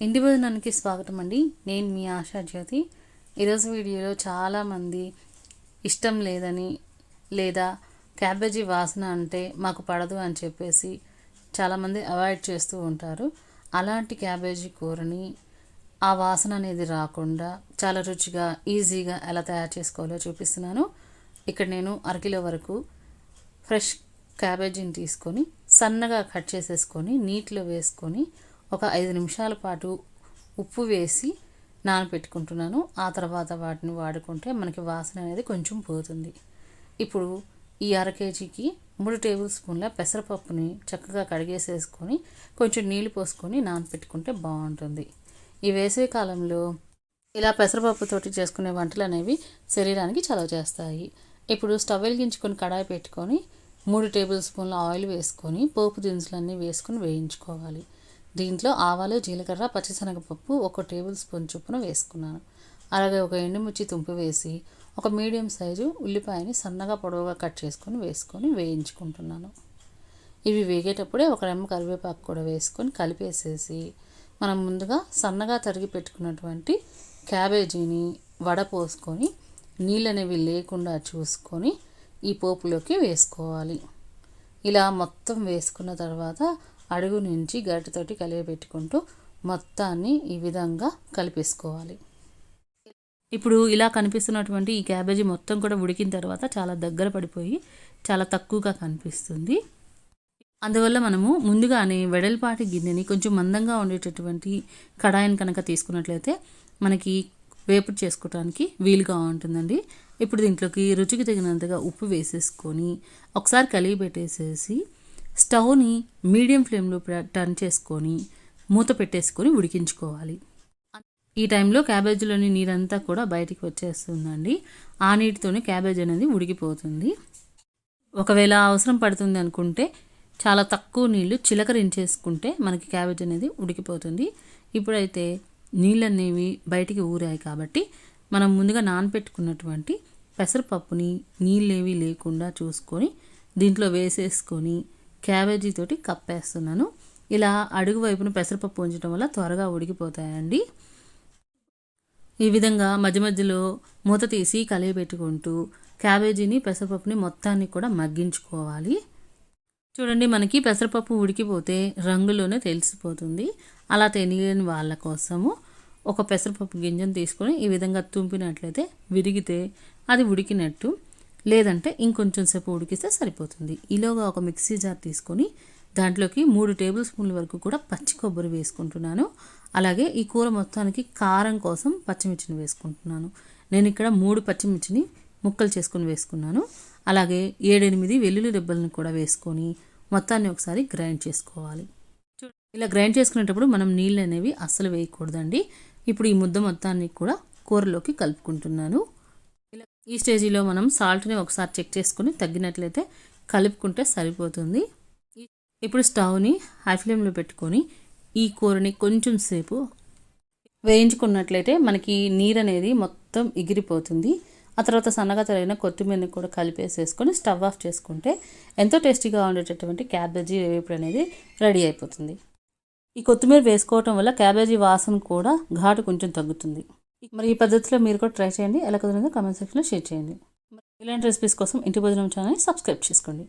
ఇంటి భోజనానికి స్వాగతం అండి నేను మీ ఆశా జ్యోతి. ఈరోజు వీడియోలో చాలామంది ఇష్టం లేదని లేదా క్యాబేజీ వాసన అంటే మాకు పడదు అని చెప్పేసి చాలామంది అవాయిడ్ చేస్తూ ఉంటారు. అలాంటి క్యాబేజీ కూరని ఆ వాసన అనేది రాకుండా చాలా రుచిగా ఈజీగా ఎలా తయారు చేసుకోవాలో చూపిస్తున్నాను. ఇక్కడ నేను అరకిలో వరకు ఫ్రెష్ క్యాబేజీని తీసుకొని సన్నగా కట్ చేసేసుకొని నీటిలో వేసుకొని ఒక ఐదు నిమిషాల పాటు ఉప్పు వేసి నానబెట్టుకుంటున్నాను ఆ తర్వాత వాటిని వాడుకుంటే మనకి వాసన అనేది కొంచెం పోతుంది. ఇప్పుడు ఈ అర కేజీకి మూడు టేబుల్ స్పూన్ల పెసరపప్పుని చక్కగా కడిగేసేసుకొని కొంచెం నీళ్ళు పోసుకొని నానబెట్టుకుంటే బాగుంటుంది. ఈ వేసవి కాలంలో ఇలా పెసరపప్పుతోటి చేసుకునే వంటలు అనేవి శరీరానికి చలవ చేస్తాయి. ఇప్పుడు స్టవ్ వెలిగించుకొని కడాయి పెట్టుకొని మూడు టేబుల్ స్పూన్ల ఆయిల్ వేసుకొని పోపు దినుసులన్నీ వేసుకొని వేయించుకోవాలి. దీంట్లో ఆవాలు జీలకర్ర పచ్చిశనగపప్పు ఒక టేబుల్ స్పూన్ చొప్పున వేసుకున్నాను. అలాగే ఒక ఎండుమిర్చి తుంపు వేసి ఒక మీడియం సైజు ఉల్లిపాయని సన్నగా పొడవుగా కట్ చేసుకొని వేసుకొని వేయించుకుంటున్నాను. ఇవి వేగేటప్పుడే ఒక రెమ్మ కరివేపాకు కూడా వేసుకొని కలిపేసేసి మనం ముందుగా సన్నగా తరిగి పెట్టుకున్నటువంటి క్యాబేజీని వడపోసుకొని నీళ్ళు అనేవి లేకుండా చూసుకొని ఈ పోపులోకి వేసుకోవాలి. ఇలా మొత్తం వేసుకున్న తర్వాత అడుగు నుంచి గరిటతోటి కలియబెట్టుకుంటూ మొత్తాన్ని ఈ విధంగా కలిపేసుకోవాలి. ఇప్పుడు ఇలా కనిపిస్తున్నటువంటి ఈ క్యాబేజీ మొత్తం కూడా ఉడికిన తర్వాత చాలా దగ్గర పడిపోయి చాలా తక్కువగా కనిపిస్తుంది. అందువల్ల మనము ముందుగానే వెడల్పాటి గిన్నెని కొంచెం మందంగా ఉండేటటువంటి కడాయిని కనుక తీసుకున్నట్లయితే మనకి వేపుడు చేసుకోవడానికి వీలుగా ఉంటుందండి. ఇప్పుడు దీంట్లోకి రుచికి తగినంతగా ఉప్పు వేసేసుకొని ఒకసారి కలిగి పెట్టేసేసి స్టవ్ని మీడియం ఫ్లేమ్లో టర్న్ చేసుకొని మూత పెట్టేసుకొని ఉడికించుకోవాలి. ఈ టైంలో క్యాబేజీలోని నీరంతా కూడా బయటికి వచ్చేస్తుందండి. ఆ నీటితోనే క్యాబేజ్ అనేది ఉడికిపోతుంది. ఒకవేళ అవసరం పడుతుంది అనుకుంటే చాలా తక్కువ నీళ్ళు చిలకరించేసుకుంటే మనకి క్యాబేజ్ అనేది ఉడికిపోతుంది. ఇప్పుడైతే నీళ్ళు అనేవి బయటికి ఊరాయి కాబట్టి మనం ముందుగా నానపెట్టుకున్నటువంటి పెసరపప్పుని నీళ్ళేవి లేకుండా చూసుకొని దీంట్లో వేసేసుకొని క్యాబేజీతోటి కప్పేస్తున్నాను. ఇలా అడుగు వైపున పెసరపప్పు ఉంచడం వల్ల త్వరగా ఉడికిపోతాయండి. ఈ విధంగా మధ్య మధ్యలో మూత తీసి కలియబెట్టుకుంటూ క్యాబేజీని పెసరపప్పుని మొత్తాన్ని కూడా మగ్గించుకోవాలి. చూడండి మనకి పెసరపప్పు ఉడికిపోతే రంగులోనే తెలిసిపోతుంది. అలా తెలియని వాళ్ళ కోసము ఒక పెసరపప్పు గింజను తీసుకొని ఈ విధంగా తుంపినట్లయితే విరిగితే అది ఉడికినట్టు. లేదంటే ఇంకొంచెం సేపు ఉడికిస్తే సరిపోతుంది. ఈలోగా ఒక మిక్సీ జార్ తీసుకొని దాంట్లోకి మూడు టేబుల్ స్పూన్ల వరకు కూడా పచ్చి కొబ్బరి వేసుకుంటున్నాను. అలాగే ఈ కూర మొత్తానికి కారం కోసం పచ్చిమిర్చిని వేసుకుంటున్నాను. నేను ఇక్కడ మూడు పచ్చిమిర్చిని ముక్కలు చేసుకుని వేసుకున్నాను. అలాగే ఏడెనిమిది వెల్లుల్లి రెబ్బలను కూడా వేసుకొని మొత్తాన్ని ఒకసారి గ్రైండ్ చేసుకోవాలి. ఇలా గ్రైండ్ చేసుకునేటప్పుడు మనం నీళ్ళు అనేవి అస్సలు వేయకూడదండి. ఇప్పుడు ఈ ముద్ద మొత్తాన్ని కూడా కూరలోకి కలుపుకుంటున్నాను. ఈ స్టేజీలో మనం సాల్ట్ని ఒకసారి చెక్ చేసుకుని తగ్గినట్లయితే కలుపుకుంటే సరిపోతుంది. ఇప్పుడు స్టవ్ని హై ఫ్లేమ్లో పెట్టుకొని ఈ కూరని కొంచెం సేపు వేయించుకున్నట్లయితే మనకి నీరు అనేది మొత్తం ఎగిరిపోతుంది. ఆ తర్వాత సన్నగా తరిగిన కొత్తిమీరని కూడా కలిపేసేసుకొని స్టవ్ ఆఫ్ చేసుకుంటే ఎంతో టేస్టీగా ఉండేటటువంటి క్యాబేజీ వేపుడు అనేది రెడీ అయిపోతుంది. ఈ కొత్తిమీర వేసుకోవటం వల్ల క్యాబేజీ వాసన కూడా ఘాటు కొంచెం తగ్గుతుంది. మరి ఈ పద్ధతిలో మీరు కూడా ట్రై చేయండి. ఎలా కుదిరిందో కామెంట్ సెక్షన్లో షేర్ చేయండి. ఇలాంటి రెసిపీస్ కోసం ఇంటి భోజనం ఛానల్ని సబ్స్క్రైబ్ చేసుకోండి.